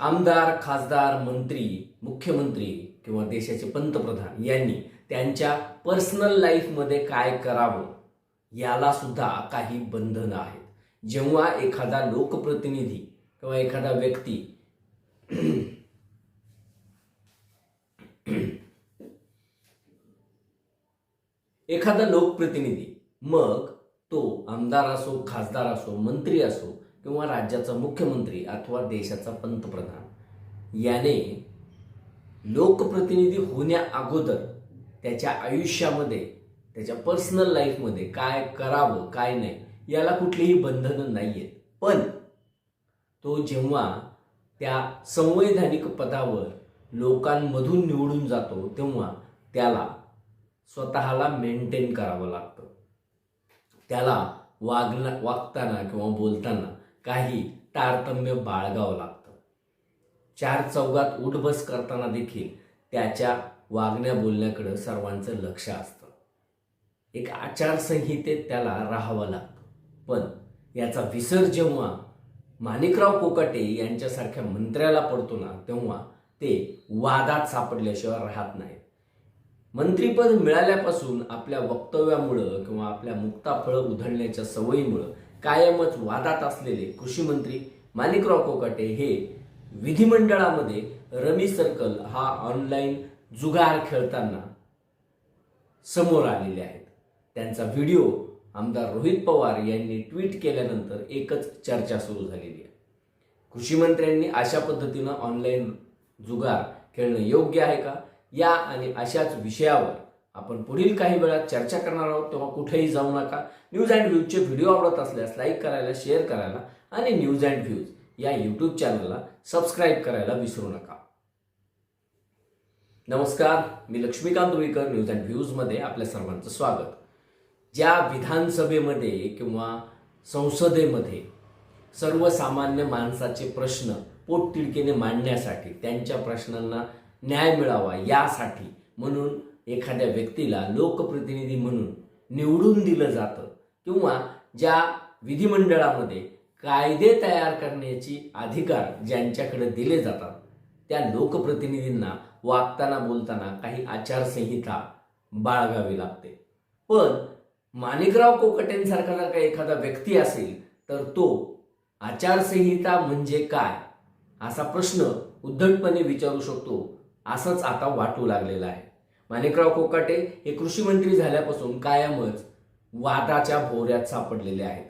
आमदार खासदार मंत्री मुख्यमंत्री किंवा देशाचे पंतप्रधान यांनी त्यांच्या पर्सनल लाईफमध्ये काय करावं याला सुद्धा काही बंधनं आहेत. जेव्हा एखादा लोकप्रतिनिधी किंवा एखादा व्यक्ती एखादा लोकप्रतिनिधी मग तो आमदार असो खासदार असो मंत्री असो किंवा राज्याचा मुख्यमंत्री अथवा देशाचा पंतप्रधान याने लोकप्रतिनिधी होण्या अगोदर त्याच्या आयुष्यामध्ये त्याच्या पर्सनल लाईफमध्ये काय करावं काय नाही याला कुठलीही बंधनं नाही आहेत पण तो जेव्हा त्या संवैधानिक पदावर लोकांमधून निवडून जातो तेव्हा त्याला स्वतःला मेंटेन करावं लागतं. त्याला वागणं वागताना किंवा बोलताना काही तारतम्य बाळगावं लागतं. चार चौघात उठबस करताना देखील त्याच्या वागण्या बोलण्याकडं सर्वांचं लक्ष असतं. एक आचारसंहितेत त्याला राहावं लागतं. पण याचा विसर जेव्हा माणिकराव कोकाटे यांच्यासारख्या मंत्र्याला पडतो ना तेव्हा ते वादात सापडल्याशिवाय राहत नाहीत. मंत्रीपद मिळाल्यापासून आपल्या वक्तव्यामुळं किंवा आपल्या मुक्ताफळं उधळण्याच्या सवयीमुळं कायमच वादात असलेले कृषी मंत्री माणिकराव कोकाटे हे विधिमंडळामध्ये रमी सर्कल हा ऑनलाईन जुगार खेळताना समोर आलेले आहेत. त्यांचा व्हिडिओ आमदार रोहित पवार यांनी ट्विट केल्यानंतर एकच चर्चा सुरू झालेली आहे. कृषी मंत्र्यांनी अशा पद्धतीनं ऑनलाईन जुगार खेळणं योग्य आहे का? या आणि अशाच विषयावर आपण पुढील काही वेळात चर्चा करणार आहोत तेव्हा कुठेही जाऊ नका. न्यूज अँड व्ह्यूजचे व्हिडिओ आवडत असल्यास लाईक करायला शेअर करायला आणि न्यूज अँड व्ह्यूज या यूट्यूब चॅनलला सबस्क्राईब करायला विसरू नका. नमस्कार मी लक्ष्मीकांत रुईकर न्यूज अँड व्ह्यूजमध्ये आपल्या सर्वांचं स्वागत. ज्या विधानसभेमध्ये किंवा संसदेमध्ये सर्वसामान्य माणसाचे प्रश्न पोटतिडकीने मांडण्यासाठी त्यांच्या प्रश्नांना न्याय मिळावा यासाठी म्हणून एखाद्या व्यक्तीला लोकप्रतिनिधी म्हणून निवडून दिलं जातं किंवा ज्या विधिमंडळामध्ये कायदे तयार करण्याची अधिकार ज्यांच्याकडे दिले जातात त्या लोकप्रतिनिधींना वागताना बोलताना काही आचारसंहिता बाळगावी लागते. पण माणिकराव कोकटेंसारखा जर का एखादा व्यक्ती असेल तर तो आचारसंहिता म्हणजे काय? असा प्रश्न उद्धटपणे विचारू शकतो असंच आता वाटू लागलेलं आहे. माणिकराव कोकाटे हे कृषी मंत्री झाल्यापासून कायमच वादाच्या भोवऱ्यात सापडलेले आहेत.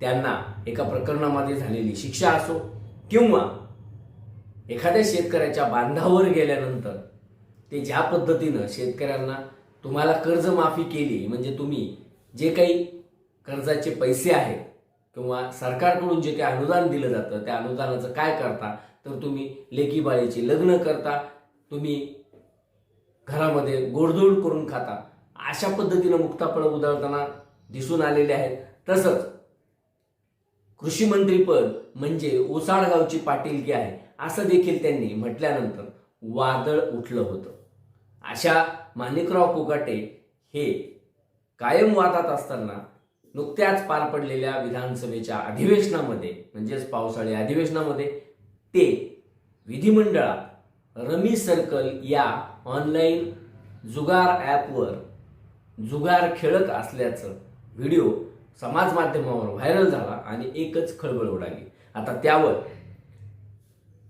त्यांना एका प्रकरणामध्ये झालेली शिक्षा असो किंवा एखाद्या शेतकऱ्याच्या बांधावर गेल्यानंतर ते ज्या पद्धतीनं शेतकऱ्यांना तुम्हाला कर्जमाफी केली म्हणजे तुम्ही जे काही कर्जाचे पैसे आहेत किंवा सरकारकडून जे काही अनुदान दिलं जातं त्या अनुदानाचं काय करता तर तुम्ही लेकीबाळीची लग्न करता तुम्ही घरामध्ये गोडधोड करून खाता. अशा पद्धतीनं मुक्ताफळं उधळताना दिसून आलेले आहेत. तसंच कृषी मंत्रीपद म्हणजे ओसाडगावची पाटीलकी आहे. असं देखील त्यांनी म्हटल्यानंतर वादळ उठलं होतं. अशा माणिकराव कोकाटे हे कायम वादात असताना नुकत्याच पार पडलेल्या विधानसभेच्या अधिवेशनामध्ये म्हणजेच पावसाळी अधिवेशनामध्ये ते विधिमंडळात रमी सर्कल या ऑनलाईन जुगार ॲपवर जुगार खेळत असल्याचं व्हिडिओ समाज माध्यमावर व्हायरल झाला आणि एकच खळबळ उडाली. आता त्यावर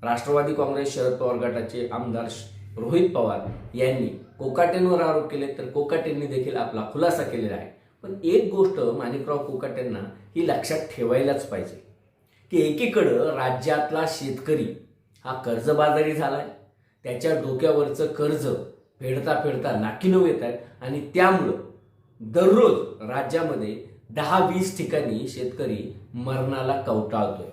राष्ट्रवादी काँग्रेस शरद पवार गटाचे आमदार रोहित पवार यांनी कोकाटेंवर आरोप केले तर कोकाटेंनी देखील आपला खुलासा केलेला आहे. पण एक गोष्ट माणिकराव कोकाटेंना ही लक्षात ठेवायलाच पाहिजे की एकीकडं राज्यातला शेतकरी हा कर्जबाजारी झाला आहे त्याच्या डोक्यावरचं कर्ज फेडता फेडता नाकीनऊ येत आहेत. आणि त्यामुळं दररोज राज्यामध्ये दहा वीस ठिकाणी शेतकरी मरणाला कवटाळतोय.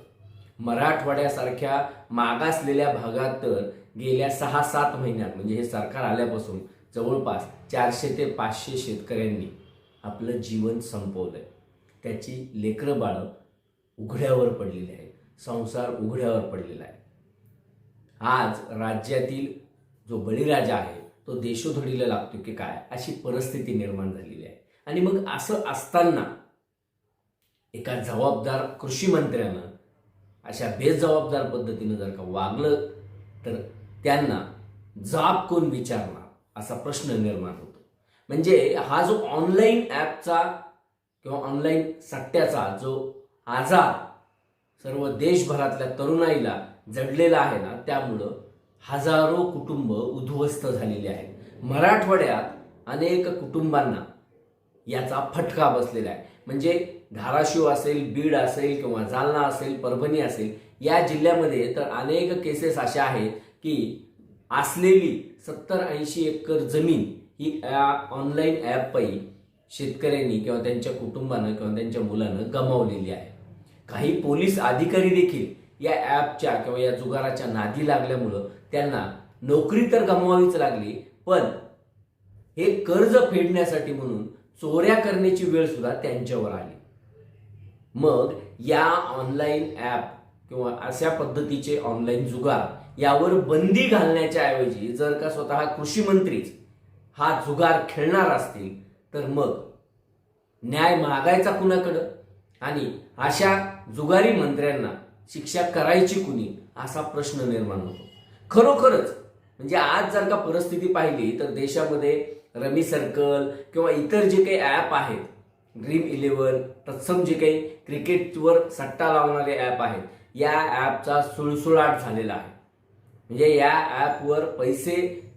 मराठवाड्यासारख्या मागासलेल्या भागात तर गेल्या सहा सात महिन्यात म्हणजे हे सरकार आल्यापासून जवळपास चारशे ते पाचशे शेतकऱ्यांनी आपलं जीवन संपवलंय. त्याची लेकरं बाळं उघड्यावर पडलेली आहेत. संसार उघड्यावर पडलेला आहे. आज राज्यातील जो बळीराजा आहे तो देशोधडीला लागतो की काय? अशी परिस्थिती निर्माण झालेली आहे. आणि मग असं असताना एका जबाबदार कृषी मंत्र्यानं अशा बेजबाबदार पद्धतीनं जर का वागलं तर त्यांना जाब कोण विचारणार असा प्रश्न निर्माण होतो. म्हणजे हा जो ऑनलाईन ॲपचा किंवा ऑनलाईन सट्ट्याचा जो आजार सर्व देशभरातल्या तरुणाईला जडलेला आहे ना त्यामुळं हजारो कुटुंब उद्ध्वस्त झालेली आहेत. मराठवाड्यात अनेक कुटुंबांना याचा फटका बसलेला आहे. म्हणजे धाराशिव असेल बीड असेल किंवा जालना असेल परभणी असेल या जिल्ह्यामध्ये तर अनेक केसेस अशा आहेत की असलेली सत्तर ऐंशी एकर जमीन ही ऑनलाईन ॲपपायी शेतकऱ्यांनी किंवा त्यांच्या कुटुंबानं किंवा त्यांच्या मुलानं गमावलेली आहे. काही पोलीस अधिकारी देखील या ॲपच्या किंवा या जुगाराच्या नादी लागल्यामुळं त्यांना नोकरी तर गमवावीच लागली पण हे कर्ज फेडण्यासाठी म्हणून चोऱ्या करण्याची वेळ सुद्धा त्यांच्यावर आली. मग या ऑनलाईन ॲप किंवा अशा पद्धतीचे ऑनलाईन जुगार यावर बंदी घालण्याच्या ऐवजी जर का स्वतः कृषी मंत्रीच हा जुगार खेळणार असतील तर मग न्याय मागायचा कुणाकडं? आणि अशा जुगारी मंत्र्यांना शिक्षा करायची कुणी? असा प्रश्न निर्माण होतो. खरोखरच म्हणजे आज जर का परिस्थिती पाहिली तर देशामध्ये रमी सर्कल किंवा इतर जे काही ॲप आहेत ड्रीम इलेव्हन तत्सम जे काही क्रिकेटवर सट्टा लावणारे ॲप आहेत या ॲपचा सुळसुळाट झालेला आहे. म्हणजे या ॲपवर पैसे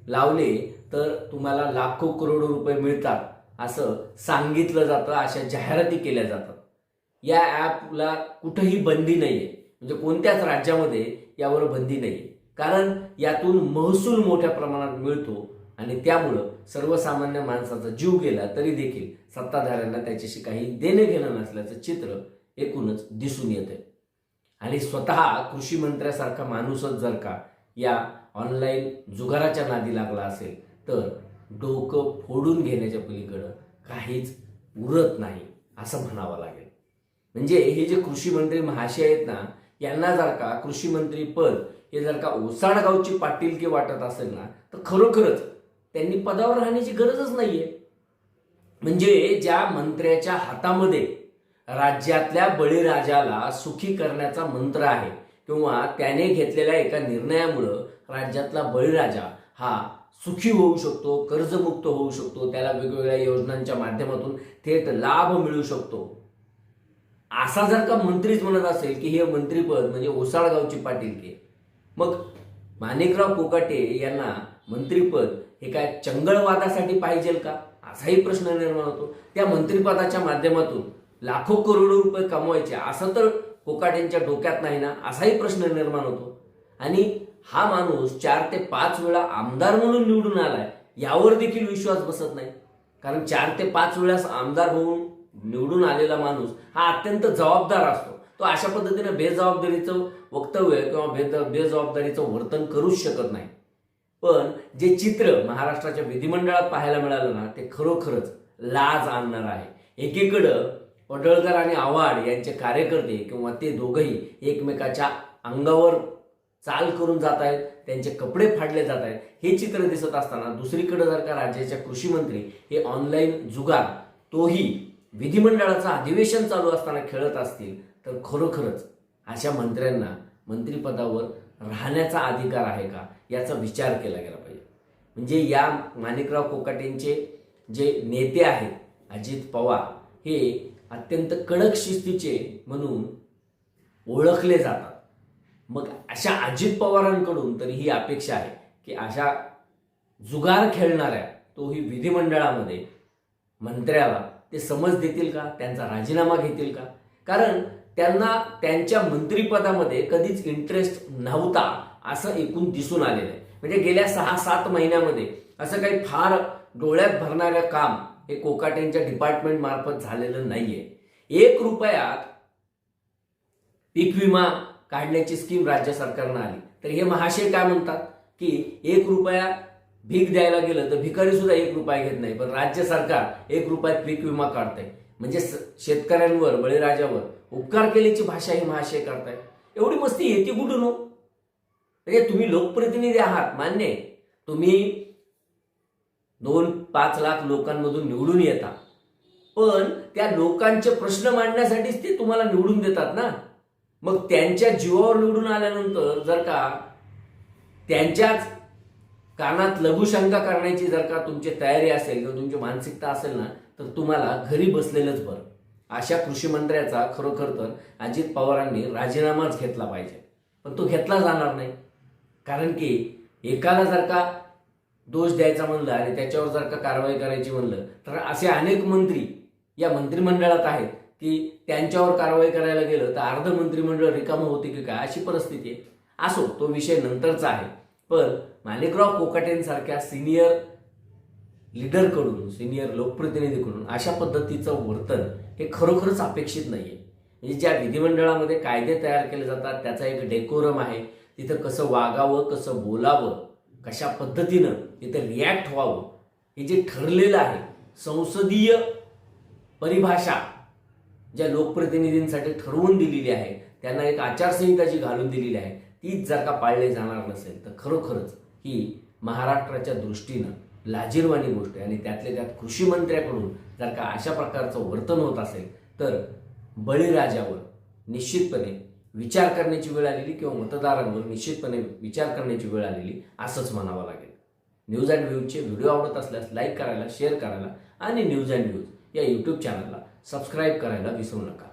लावले तर तुम्हाला लाखो करोडो रुपये मिळतात असं सांगितलं जातं अशा जाहिराती केल्या जातात. या ॲपला कुठंही बंदी नाही आहे म्हणजे कोणत्याच राज्यामध्ये यावर बंदी नाही. कारण यातून महसूल मोठ्या प्रमाणात मिळतो आणि त्यामुळं सर्वसामान्य माणसाचा जीव गेला तरी देखील सत्ताधाऱ्यांना त्याच्याशी काही देणं घेणं नसल्याचं चित्र एकूणच दिसून येते आणि स्वतः कृषी मंत्र्यासारखा माणूसच जर का या ऑनलाईन जुगाराच्या नादी लागला असेल तर डोकं फोडून घेण्याच्या पलीकडं काहीच उरत नाही असं म्हणावं लागेल. म्हणजे हे जे कृषी मंत्री महाशय आहेत ना यांना जर का कृषी मंत्री पद हे जर का ओसाडगावची पाटीलकी वाटत असेल ना तर खरोखरच त्यांनी पदावर राहण्याची गरजच नाहीये. म्हणजे ज्या मंत्र्याच्या हातामध्ये राज्यातल्या बळीराजाला सुखी करण्याचा मंत्र आहे किंवा त्याने घेतलेल्या एका निर्णयामुळं राज्यातला बळीराजा हा सुखी होऊ शकतो कर्जमुक्त होऊ शकतो त्याला वेगवेगळ्या योजनांच्या माध्यमातून थेट लाभ मिळू शकतो. असा जर का मंत्रीच म्हणत असेल की हे मंत्रीपद म्हणजे ओसाळगावची पाटीलकी मग माणिकराव कोकाटे यांना मंत्रीपद हे काय चंगळवादासाठी पाहिजे का? असाही प्रश्न निर्माण होतो. त्या मंत्रिपदाच्या माध्यमातून लाखो करोडो रुपये कमवायचे असं तर कोकाटेंच्या डोक्यात नाही ना? असाही प्रश्न निर्माण होतो. आणि हा माणूस चार ते पाच वेळा आमदार म्हणून निवडून आलाय यावर देखील विश्वास बसत नाही. कारण चार ते पाच वेळास आमदार होऊन निवडून आलेला माणूस हा अत्यंत जबाबदार असतो. तो अशा पद्धतीने बेजबाबदारीचं वक्तव्य किंवा बेज बेजबाबदारीचं वर्तन करूच शकत नाही. पण जे चित्र महाराष्ट्राच्या विधिमंडळात पाहायला मिळालं ना ते खरोखरच लाज आणणार आहे. एकीकडं पडळकर आणि आव्हाड यांचे कार्यकर्ते किंवा ते दोघंही एकमेकाच्या अंगावर चाल करून जात आहेत त्यांचे कपडे फाडले जात आहेत. हे चित्र दिसत असताना दुसरीकडे जर का राज्याच्या कृषी मंत्री हे ऑनलाईन जुगार तोही विधिमंडळाचं अधिवेशन चालू असताना खेळत असतील तर खरोखरच अशा मंत्र्यांना मंत्रिपदावर राहण्याचा अधिकार आहे का? याचा विचार केला गेला पाहिजे. म्हणजे या माणिकराव कोकाटेंचे जे नेते आहेत अजित पवार हे अत्यंत कडक शिस्तीचे म्हणून ओळखले जातात. मग अशा अजित पवारांकडून तरी ही अपेक्षा आहे की अशा जुगार खेळणाऱ्या तोही विधिमंडळामध्ये मंत्र्याला ते समज देतील का? त्यांचा राजीनामा घेतील का? कारण त्यांना त्यांच्या मंत्रिपदामध्ये कधीच इंटरेस्ट नव्हता असं एकूण दिसून आलेलं आहे. म्हणजे गेल्या सहा सात महिन्यामध्ये असं काही फार डोळ्यात भरणारं काम हे कोकाटेंच्या डिपार्टमेंट मार्फत झालेलं नाहीये. एक रुपयात पीक विमा काढण्याची स्कीम राज्य सरकारनं आली. तर हे महाशय काय म्हणतात? की एक रुपया भीक द्यायला गेलं तर भिकारी सुद्धा एक रुपया घेत नाही पण राज्य सरकार एक रुपयात पीक विमा काढतंय. म्हणजे शेतकऱ्यांवर बळीराजावर उपकार केल्याची भाषा ही महाशय करताय एवढी मस्ती येते कुठून हो म्हणजे तुम्ही लोकप्रतिनिधी आहात मान्य आहे. तुम्ही दोन पाच लाख लोकांमधून निवडून येता. पण त्या लोकांचे प्रश्न मांडण्यासाठीच ते तुम्हाला निवडून देतात ना. मग त्यांच्या जीवावर निवडून आल्यानंतर जर का त्यांच्याच कानात लघुशंका करण्याची जर का तुमची तयारी असेल किंवा तुमची मानसिकता असेल ना तर तुम्हाला घरी बसलेलंच बरं. अशा कृषी मंत्र्याचा खरोखर तर अजित पवारांनी राजीनामाच घेतला पाहिजे. पण तो घेतला जाणार नाही. कारण की एकाला जर का दोष द्यायचा म्हणलं आणि त्याच्यावर जर का कारवाई करायची म्हणलं तर असे अनेक मंत्री या मंत्रिमंडळात आहेत की त्यांच्यावर कारवाई करायला गेलं तर अर्ध मंत्रिमंडळ रिकामं होते की काय अशी परिस्थिती आहे. असो तो विषय नंतरचा आहे. पण माणिकराव कोकाटेंसारख्या सिनियर लीडरकडून सिनियर लोकप्रतिनिधीकडून अशा पद्धतीचं वर्तन हे खरोखरच अपेक्षित नाहीये. म्हणजे ज्या विधिमंडळामध्ये कायदे तयार केले जातात त्याचा एक डेकोरम आहे. तिथं कसं वागावं कसं बोलावं कशा पद्धतीनं तिथं रिॲक्ट व्हावं हे जे ठरलेलं आहे संसदीय परिभाषा ज्या लोकप्रतिनिधींसाठी ठरवून दिलेली आहे त्यांना एक आचारसंहिता जी घालून दिलेली आहे तीच जर का पाळली जाणार नसेल तर खरोखरच ही महाराष्ट्राच्या दृष्टीनं लाजीरवाणी गोष्ट आहे. आणि त्यातल्या त्यात कृषी मंत्र्याकडून जर का अशा प्रकारचं वर्तन होत असेल तर बळीराजावर निश्चितपणे विचार करण्याची वेळ आलेली किंवा मतदारांवर निश्चितपणे विचार करण्याची वेळ आलेली असंच म्हणावं लागेल. न्यूज अँड व्ह्यूजचे व्हिडिओ आवडत असल्यास लाईक करायला शेअर करायला आणि न्यूज अँड व्ह्यूज या यूट्यूब चॅनलला सबस्क्राईब करायला विसरू नका.